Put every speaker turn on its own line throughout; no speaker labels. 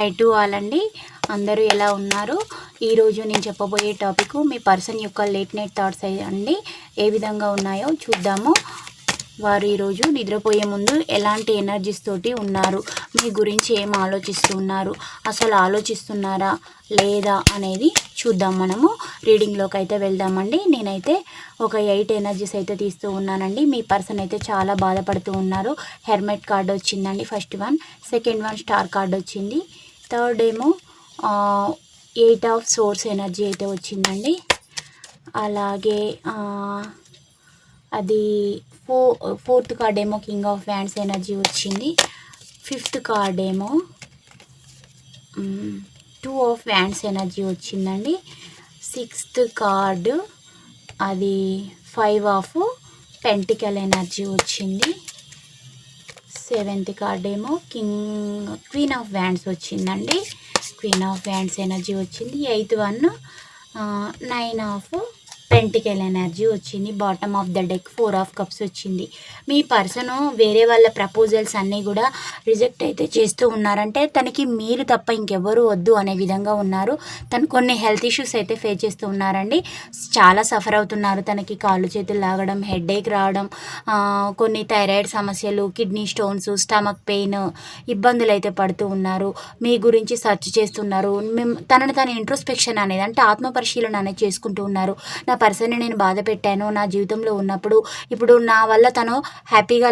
High to all అండి అందరూ ఎలా ఉన్నారు? ఈరోజు నేను చెప్పబోయే టాపిక్ మీ పర్సన్ యొక్క లేట్ నైట్ థాట్స్ అండి. ఏ విధంగా ఉన్నాయో చూద్దాము. వారు ఈరోజు నిద్రపోయే ముందు ఎలాంటి ఎనర్జీస్ తోటి ఉన్నారు? మీ గురించి ఏం ఆలోచిస్తున్నారు? అసలు ఆలోచిస్తున్నారా? లేదా? అనేది చూద్దాం మనము. రీడింగ్లోకి అయితే వెళ్దామండి. నేనైతే ఒక ఎయిట్ ఎనర్జీస్ అయితే తీస్తూ ఉన్నానండి. మీ పర్సన్ అయితే చాలా బాధపడుతూ ఉన్నారు. హెర్మెట్ కార్డ్ వచ్చిందండి first one. Second one star card వచ్చింది. థర్డ్ ఏమో ఎయిట్ ఆఫ్ సోర్స్ ఎనర్జీ అయితే వచ్చిందండి. అలాగే అది ఫో ఫోర్త్ కార్డ్ ఏమో కింగ్ ఆఫ్ వ్యాండ్స్ ఎనర్జీ వచ్చింది. ఫిఫ్త్ కార్డ్ ఏమో టూ ఆఫ్ వ్యాండ్స్ ఎనర్జీ వచ్చిందండి. సిక్స్త్ కార్డు అది ఫైవ్ ఆఫ్ పెంటికల్ ఎనర్జీ వచ్చింది. సెవెంత్ కార్డ్ ఏమో కింగ్ క్వీన్ ఆఫ్ వ్యాండ్స్ వచ్చిందండి. క్వీన్ ఆఫ్ వ్యాండ్స్ ఎనర్జీ వచ్చింది. Eighth one nine of pentacle energy వచ్చింది. Bottom of the deck four of cups వచ్చింది. మీ person వేరే వాళ్ళ ప్రపోజల్స్ అన్నీ కూడా రిజెక్ట్ అయితే చేస్తూ ఉన్నారంటే తనకి మీరు తప్ప ఇంకెవ్వరూ వద్దు అనే విధంగా ఉన్నారు. తను కొన్ని హెల్త్ ఇష్యూస్ అయితే ఫేస్ చేస్తూ ఉన్నారండి. చాలా సఫర్ అవుతున్నారు. తనకి కాళ్ళు చేతులు లాగడం హెడేక్ రావడం కొన్ని థైరాయిడ్ సమస్యలు కిడ్నీ స్టోన్స్ స్టమక్ పెయిన్ ఇబ్బందులు అయితే పడుతూ ఉన్నారు. మీ గురించి సెర్చ్ చేస్తున్నారు. మేము తనని తన ఇంట్రోస్పెక్షన్ అనేది అంటే ఆత్మ పరిశీలన అనేది చేసుకుంటూ ఉన్నారు. నా పర్సన్ని నేను బాధ పెట్టాను నా జీవితంలో ఉన్నప్పుడు. ఇప్పుడు నా వల్ల తను హ్యాపీగా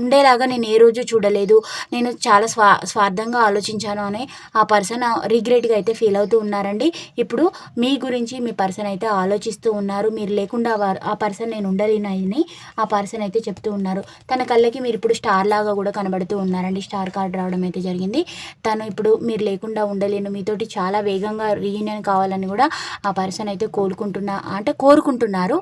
ఉండేలాగా నేను ఏ రోజు చూడలేదు. నేను చాలా స్వా స్వార్థంగా ఆలోచించాను అని ఆ పర్సన్ రిగ్రెట్గా అయితే ఫీల్ అవుతూ ఉన్నారండి. ఇప్పుడు మీ గురించి మీ పర్సన్ అయితే ఆలోచిస్తూ ఉన్నారు. మీరు లేకుండా వారు ఆ పర్సన్ నేను ఉండలేనని ఆ పర్సన్ అయితే చెప్తూ ఉన్నారు. తన కళ్ళకి మీరు ఇప్పుడు స్టార్ లాగా కూడా కనబడుతూ ఉన్నారండి. స్టార్ కార్డ్ రావడం అయితే జరిగింది. తను ఇప్పుడు మీరు లేకుండా ఉండలేను. మీతోటి చాలా వేగంగా రీయూనియన్ కావాలని కూడా ఆ పర్సన్ అయితే కోలుకుంటున్నా అంటే కోరుకుంటున్నారు.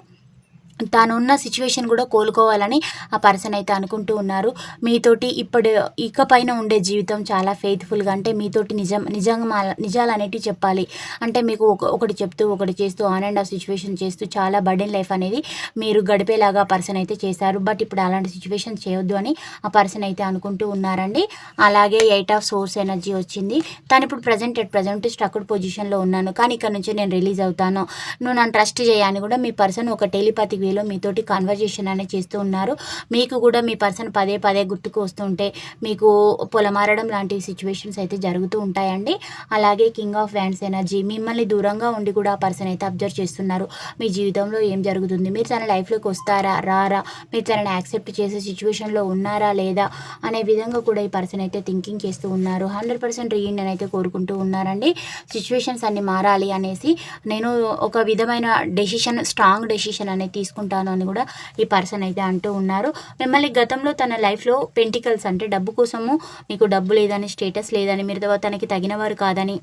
తాను ఉన్న సిచ్యువేషన్ కూడా కోలుకోవాలని ఆ పర్సన్ అయితే అనుకుంటూ ఉన్నారు. మీతోటి ఇప్పుడు ఇకపైన ఉండే జీవితం చాలా ఫెయిత్ఫుల్గా అంటే మీతోటి నిజం నిజంగా నిజాలు అనేటివి చెప్పాలి. అంటే మీకు ఒక ఒకటి చెప్తూ ఒకటి చేస్తూ ఆన్ అండ్ ఆఫ్ సిచ్యువేషన్ చేస్తూ చాలా బర్డెన్ లైఫ్ అనేది మీరు గడిపేలాగా పర్సన్ అయితే చేశారు. బట్ ఇప్పుడు అలాంటి సిచ్యువేషన్ చేయొద్దు అని ఆ పర్సన్ అయితే అనుకుంటూ ఉన్నారండి. అలాగే ఎయిట్ ఆఫ్ సోర్స్ ఎనర్జీ వచ్చింది. తను ఇప్పుడు ప్రజెంట్ ఎట్ ప్రజెంట్ స్టక్డ్ పొజిషన్లో ఉన్నాను. కానీ ఇక్కడ నుంచి నేను రిలీజ్ అవుతాను. నువ్వు నన్ను ట్రస్ట్ చేయని కూడా మీ పర్సన్ ఒక టెలిపతిక్ వేలో మీతోటి కాన్వర్జేషన్ అనేది చేస్తూ ఉన్నారు. మీకు కూడా మీ పర్సన్ పదే పదే గుర్తుకు వస్తుంటే మీకు పొలమారడం లాంటి సిచ్యువేషన్స్ అయితే జరుగుతూ ఉంటాయండి. అలాగే కింగ్ ఆఫ్ వ్యాండ్స్ ఎనర్జీ మిమ్మల్ని దూరంగా ఉండి కూడా ఆ పర్సన్ అయితే అబ్జర్వ్ చేస్తున్నారు. మీ జీవితంలో ఏం జరుగుతుంది? మీరు తన లైఫ్లోకి వస్తారా? రారా? మీరు తనని యాక్సెప్ట్ చేసే సిచ్యువేషన్లో ఉన్నారా లేదా? అనే విధంగా కూడా ఈ పర్సన్ అయితే థింకింగ్ చేస్తూ ఉన్నారు. హండ్రెడ్ పర్సెంట్ రీయూనియన్ అయితే కోరుకుంటూ ఉన్నారండి. సిచ్యువేషన్స్ అన్ని మారాలి అనేసి నేను ఒక విధమైన డెసిషన్ స్ట్రాంగ్ డెసిషన్ అనేది తీసుకుంటాను అని కూడా ఈ పర్సన్ అయితే అంటూ ఉన్నారు. మిమ్మల్ని గతంలో తన లైఫ్లో పెంటికల్స్ అంటే డబ్బు కోసము మీకు డబ్బు లేదని స్టేటస్ లేదని మీరు తనకి తగినవారు కాదని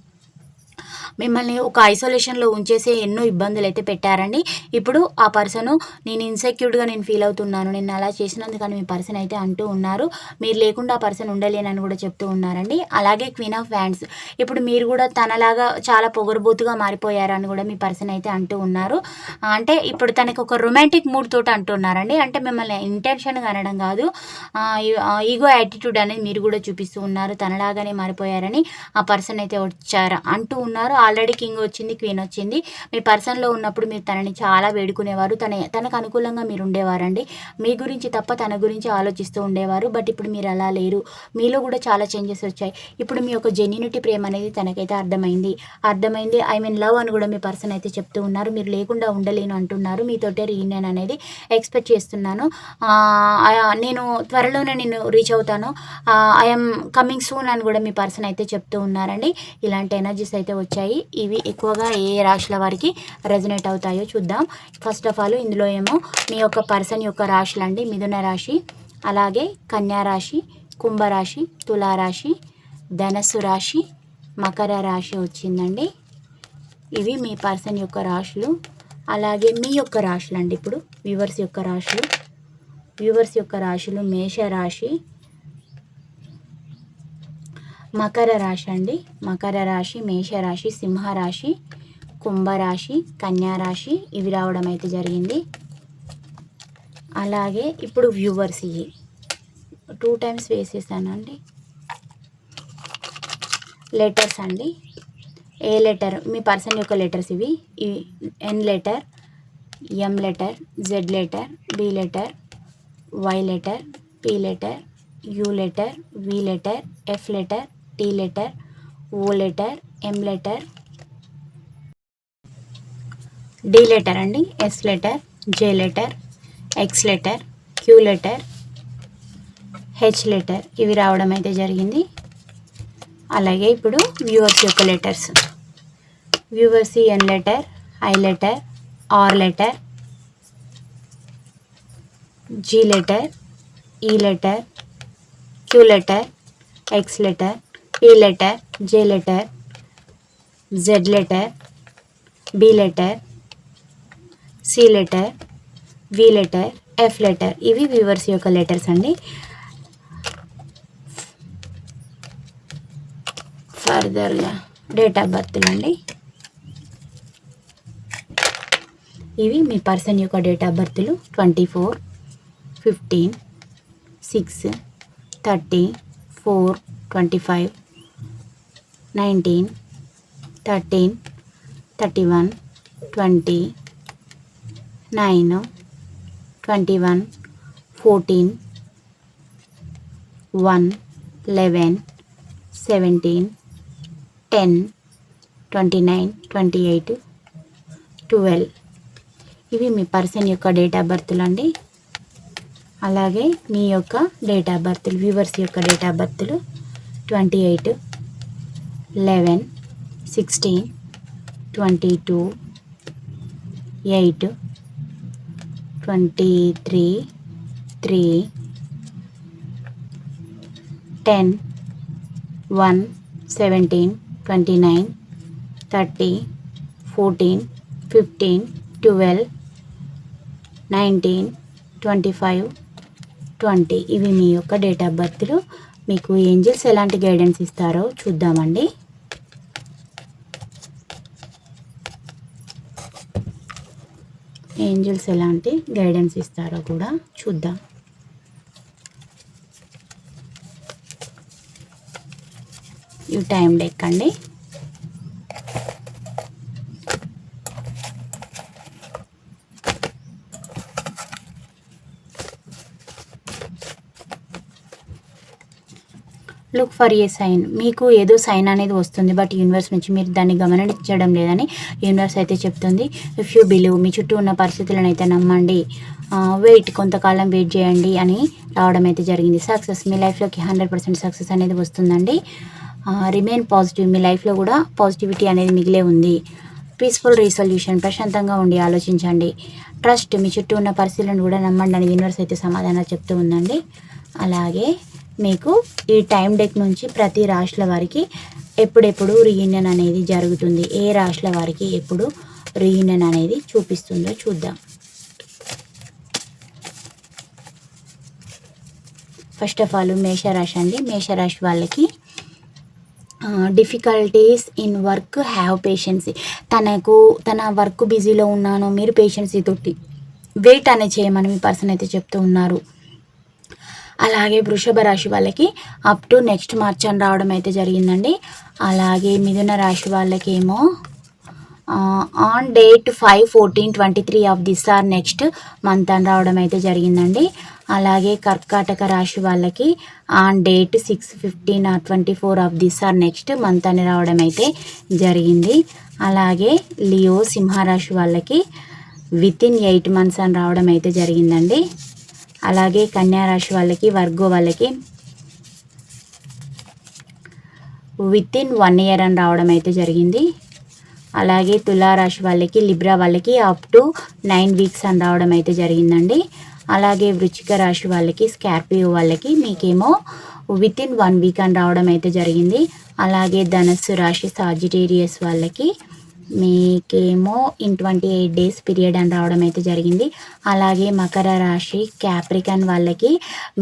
మిమ్మల్ని ఒక ఐసోలేషన్లో ఉంచేసే ఎన్నో ఇబ్బందులు అయితే పెట్టారండి. ఇప్పుడు ఆ పర్సన్ నేను ఇన్సెక్యూర్డ్గా నేను ఫీల్ అవుతున్నాను నేను అలా చేసినందుకని మీ పర్సన్ అయితే అంటూ ఉన్నారు. మీరు లేకుండా ఆ పర్సన్ ఉండలేనని కూడా చెప్తూ ఉన్నారండి. అలాగే క్వీన్ ఆఫ్ వ్యాండ్స్ ఇప్పుడు మీరు కూడా తనలాగా చాలా పొగరబోతుగా మారిపోయారని కూడా మీ పర్సన్ అయితే అంటూ ఉన్నారు. అంటే ఇప్పుడు తనకు ఒక రొమాంటిక్ మూడ్ తోటి అంటున్నారండి. అంటే మిమ్మల్ని ఇంటెన్షన్గా అనడం కాదు ఈగో యాటిట్యూడ్ అనేది మీరు కూడా చూపిస్తూ ఉన్నారు. తనలాగానే మారిపోయారని ఆ పర్సన్ అయితే వచ్చారు అంటూ ఉన్నారు. ఆల్రెడీ కింగ్ వచ్చింది క్వీన్ వచ్చింది. మీ పర్సన్లో ఉన్నప్పుడు మీరు తనని చాలా వేడుకునేవారు. తన తనకు అనుకూలంగా మీరు ఉండేవారండి. మీ గురించి తప్ప తన గురించి ఆలోచిస్తూ ఉండేవారు. బట్ ఇప్పుడు మీరు అలా లేరు. మీలో కూడా చాలా చేంజెస్ వచ్చాయి. ఇప్పుడు మీ యొక్క జెన్యునిటీ ప్రేమ అనేది తనకైతే అర్థమైంది. అర్థమైంది. ఐ మీన్ లవ్ అని కూడా మీ పర్సన్ అయితే చెప్తూ ఉన్నారు. మీరు లేకుండా ఉండలేను అంటున్నారు. మీతోటే రీయూనియన్ అనేది ఎక్స్పెక్ట్ చేస్తున్నాను. నేను త్వరలోనే నేను రీచ్ అవుతాను. ఐఎమ్ కమింగ్ సూన్ అని కూడా మీ పర్సన్ అయితే చెప్తూ ఉన్నారండి. ఇలాంటి ఎనర్జీస్ అయితే వచ్చాయి. ఇవి ఎక్కువగా ఏ ఏ రాశుల వారికి రెజనేట్ అవుతాయో చూద్దాం. ఫస్ట్ ఆఫ్ ఆల్ ఇందులో ఏమో మీ యొక్క పర్సన్ యొక్క రాశులు అండి. మిథున రాశి అలాగే కన్యా రాశి కుంభరాశి తులారాశి ధనస్సు రాశి మకర రాశి వచ్చిందండి. ఇవి మీ పర్సన్ యొక్క రాశులు. అలాగే మీ యొక్క రాశులు అండి ఇప్పుడు. వ్యూవర్స్ యొక్క రాశులు. వ్యూవర్స్ యొక్క రాశులు మేష రాశి మకర రాశి అండి. మకర రాశి మేషరాశి సింహరాశి కుంభరాశి కన్యారాశి ఇవి రావడం అయితే జరిగింది. అలాగే ఇప్పుడు వ్యూవర్స్ ఇవి. టూ టైమ్స్ వేసేసానండి లెటర్స్ అండి. ఏ లెటర్? మీ పర్సన్ యొక్క లెటర్స్ ఇవి. ఇవి N letter M letter Z letter B letter Y letter P letter U letter V letter F letter T letter O letter M letter? D letter అండి S letter J letter X letter Q letter H letter. ఇవి రావడం అయితే జరిగింది. అలాగే ఇప్పుడు viewers యొక్క letters. Viewers N letter I letter R letter G letter E letter Q letter X letter P letter J letter Z letter B letter C letter V letter F letter ఇవి viewers యొక్క letters అండి. ఫర్దర్గా date of బర్త్లు అండి ఇవి మీ person యొక్క date of బర్త్లు twenty four fifteen six thirty four twenty five nineteen thirteen thirty one twenty nine twenty one fourteen one eleven seventeen ten twenty nine twenty eight twelve. ఇవి మీ person యొక్క date of బర్త్లు అండి. అలాగే మీ యొక్క date of బర్త్లు viewers యొక్క date of బర్త్లు twenty eight. Eleven sixteen twenty two eight twenty three three ten one seventeen twenty nine thirty fourteen fifteen twelve nineteen twenty five twenty ఇవి మీ యొక్క డేట్ ఆఫ్ బర్త్లు మీకు ఏంజిల్స్ ఎలాంటి guidance ఇస్తారో చూద్దామండి. Angels ఎలాంటి guidance ఇస్తారో కూడా చూద్దాం. ఈ టైం డెక్ అండి లుక్ ఫర్ ఏ సైన్ మీకు ఏదో సైన్ అనేది వస్తుంది బట్ యూనివర్స్ నుంచి మీరు దాన్ని గమనించడం లేదని యూనివర్స్ అయితే చెప్తుంది. ఇఫ్ యూ బిలీవ్ మీ చుట్టూ ఉన్న పరిస్థితులను అయితే నమ్మండి. వెయిట్ కొంతకాలం వెయిట్ చేయండి అని రావడం అయితే జరిగింది. సక్సెస్ మీ లైఫ్లోకి హండ్రెడ్ పర్సెంట్ సక్సెస్ అనేది వస్తుందండి. రిమైన్ పాజిటివ్ మీ లైఫ్లో కూడా పాజిటివిటీ అనేది మిగిలే ఉంది. పీస్ఫుల్ రీసొల్యూషన్ ప్రశాంతంగా ఉండి ఆలోచించండి. ట్రస్ట్ మీ చుట్టూ ఉన్న పరిస్థితులను కూడా నమ్మండి అని యూనివర్స్ అయితే సమాధానాలు చెప్తూ ఉందండి. అలాగే మీకు ఈ టైం డెక్ నుంచి ప్రతి రాష్ట్రాల వారికి ఎప్పుడెప్పుడు రీయూనియన్ అనేది జరుగుతుంది? ఏ రాష్ట్రాల వారికి ఎప్పుడు రీయూనియన్ అనేది చూపిస్తుందో చూద్దాం. ఫస్ట్ ఆఫ్ ఆల్ మేషరాశి అండి. మేషరాశి వాళ్ళకి difficulties in work have patience తనకు తన వర్క్ బిజీలో ఉన్నాను. మీరు పేషెన్సీ తోటి. వెయిట్ అనేది చేయమని మీ పర్సన్ అయితే చెప్తూ ఉన్నారు. అలాగే వృషభ రాశి వాళ్ళకి అప్ టు నెక్స్ట్ మార్చ్ అని రావడం అయితే జరిగిందండి. అలాగే మిథున రాశి వాళ్ళకి ఏమో on date five fourteen twenty three of this or next month అని రావడం అయితే జరిగిందండి. అలాగే కర్కాటక రాశి వాళ్ళకి on date six fifteen or twenty four of this or next month అని రావడం అయితే జరిగింది. అలాగే లియో సింహరాశి వాళ్ళకి విత్ ఇన్ ఎయిట్ మంత్స్ అని రావడం అయితే జరిగిందండి. అలాగే కన్యారాశి వాళ్ళకి వర్గో వాళ్ళకి విత్ ఇన్ వన్ ఇయర్ అని రావడం అయితే జరిగింది. అలాగే తులారాశి వాళ్ళకి లిబ్రా వాళ్ళకి అప్ టు నైన్ వీక్స్ అని రావడం అయితే జరిగిందండి. అలాగే వృచ్చిక రాశి వాళ్ళకి స్కార్పియో వాళ్ళకి మీకేమో విత్ ఇన్ వన్ వీక్ అని రావడం అయితే జరిగింది. అలాగే ధనస్సు రాశి సాజిటేరియస్ వాళ్ళకి మీకేమో in twenty eight days period అని రావడం అయితే జరిగింది. అలాగే మకర రాశి క్యాప్రికన్ వాళ్ళకి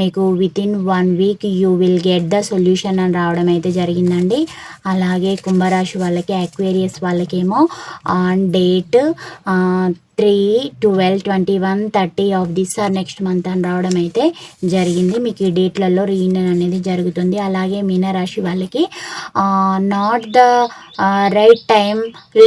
మీకు within one week you will get the solution అని రావడం అయితే జరిగిందండి. అలాగే కుంభరాశి వాళ్ళకి అక్వేరియస్ వాళ్ళకేమో on date three twelve twenty one thirty of this or next month అని రావడం అయితే జరిగింది. మీకు ఈ డేట్లలో రీయూనియన్ అనేది జరుగుతుంది. అలాగే మీనరాశి వాళ్ళకి not the right time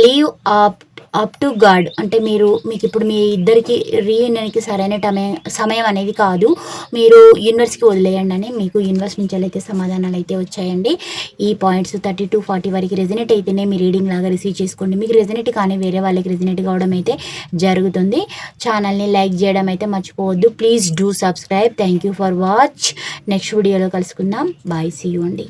leave up up to God అంటే మీరు మీకు ఇప్పుడు మీ ఇద్దరికి రీయూనియన్కి సరైన టమయం సమయం అనేది కాదు. మీరు యూనివర్స్కి వదిలేయండి అని మీకు యూనివర్స్ నుంచి అయితే సమాధానాలు అయితే వచ్చాయండి ఈ పాయింట్స్ థర్టీ టు ఫార్టీ వరకు రెజినేట్ అయితేనే మీ రీడింగ్ లాగా రిసీవ్ చేసుకోండి. మీకు రెజినేట్ కానీ వేరే వాళ్ళకి రెజినేట్ కావడం అయితే జరుగుతుంది. ఛానల్ని లైక్ చేయడం అయితే మర్చిపోవద్దు. Please do subscribe thank you for watch next వీడియోలో కలుసుకుందాం. బాయ్ సీ యూ అండి.